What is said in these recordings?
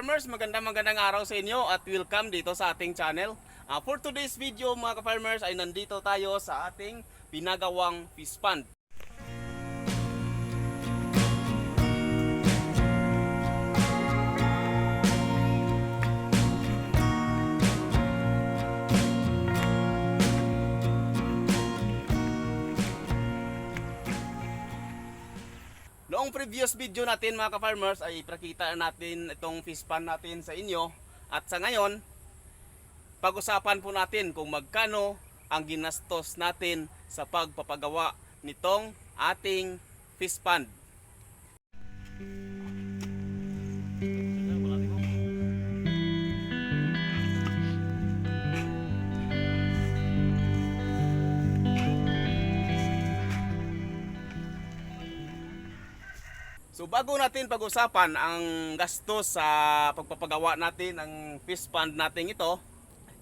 ka-farmers, magandang magandang araw sa inyo at welcome dito sa ating channel. Ah, for today's video mga ka-farmers ay nandito tayo sa ating pinagawang fish pond. Noong previous video natin mga ka-farmers ay ipakita natin itong fish pond natin sa inyo. At sa ngayon, pag-usapan po natin kung magkano ang ginastos natin sa pagpapagawa nitong ating fish pond. So bago natin pag-usapan ang gastos sa pagpapagawa natin ng fish pond natin ito,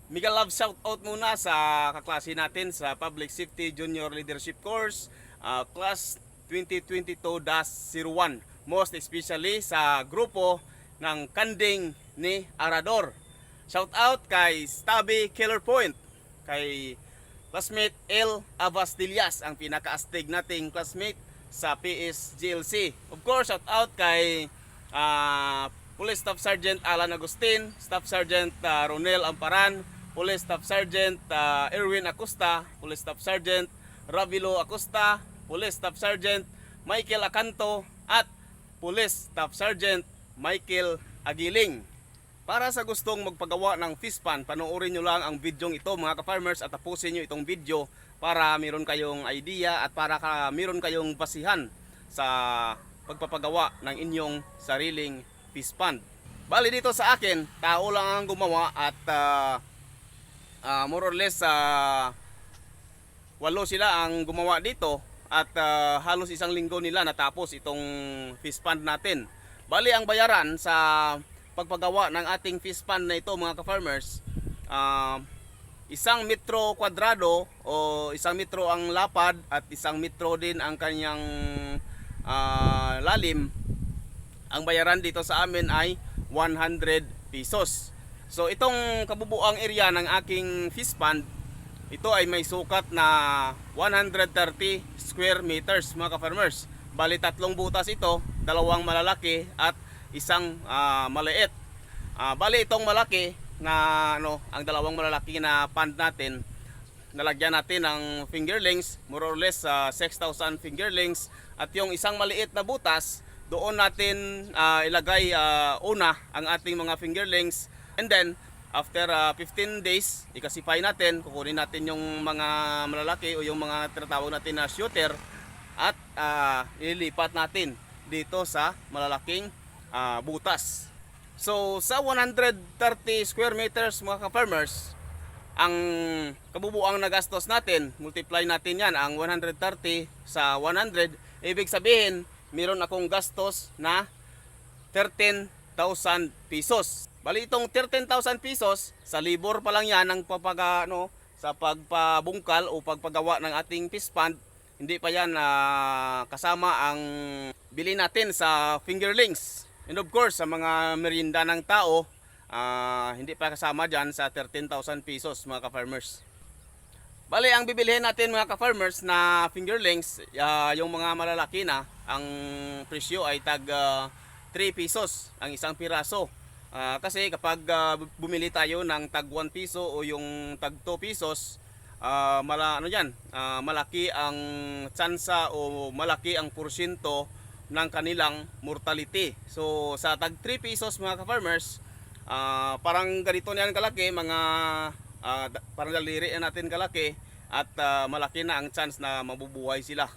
mega love shout out muna sa kaklase natin sa Public Safety Junior Leadership Course uh, Class 2022-01 Most especially sa grupo ng Kanding ni Arador Shout out kay Stabby Killer Point Kay classmate L. Avastillas Ang pinaka-astig nating classmate sa PSGLC Of course shout out kay ah, Police Staff Sergeant Alan Agustin, Staff Sergeant uh, Ronel Amparan, Police Staff Sergeant uh, Erwin Acosta, Police Staff Sergeant Ravilo Acosta, Police Staff Sergeant Michael Acanto at Police Staff Sergeant Michael Agiling. Para sa gustong magpagawa ng fish pan, panoorin nyo lang ang video ito mga ka-farmers at tapusin nyo itong video para meron kayong idea at para ka, meron kayong basihan sa pagpapagawa ng inyong sariling fish pond. Bali dito sa akin, tao lang ang gumawa at ah, ah, more or less ah, walo sila ang gumawa dito at ah, halos isang linggo nila natapos itong fish pond natin. Bali ang bayaran sa pagpagawa ng ating fish pond na ito mga ka-farmers, ah, isang metro kwadrado o isang metro ang lapad at isang metro din ang kanyang ah, lalim ang bayaran dito sa amin ay 100 pesos. So itong kabubuang area ng aking fish pond, ito ay may sukat na 130 square meters mga ka-farmers. Bali tatlong butas ito, dalawang malalaki at isang ah, maliit. Ah, bali itong malaki na ano, ang dalawang malalaki na pond natin, nalagyan natin ng fingerlings, more or less ah, 6,000 fingerlings at yung isang maliit na butas, doon natin ah, ilagay ah, una ang ating mga fingerlings and then after ah, 15 days, ikasify natin, kukunin natin yung mga malalaki o yung mga tinatawag natin na shooter at ah, ililipat natin dito sa malalaking ah, butas. So sa 130 square meters mga ka-farmers, ang kabubuang nagastos natin, multiply natin yan, ang 130 sa 100, ibig sabihin, meron akong gastos na 13,000 pesos. Bali itong 13,000 pesos, sa libor pa lang yan ang papaga, ano, sa pagpabungkal o pagpagawa ng ating fish pond, hindi pa yan ah, kasama ang bili natin sa fingerlings. And of course, sa mga merienda ng tao, ah, hindi pa kasama dyan sa 13,000 pesos mga ka-farmers. Bali, ang bibilihin natin mga ka-farmers na fingerlings, ah, yung mga malalaki na, ang presyo ay tag ah, 3 pesos ang isang piraso. Ah, kasi kapag ah, bumili tayo ng tag 1 piso o yung tag 2 pesos, ah, mala, ano yan, ah, malaki ang tsansa o malaki ang porsyento ng kanilang mortality. So sa tag 3 pesos mga ka-farmers, ah, parang ganito na yan kalaki, mga da- parang daliri na natin kalaki at ah, malaki na ang chance na mabubuhay sila.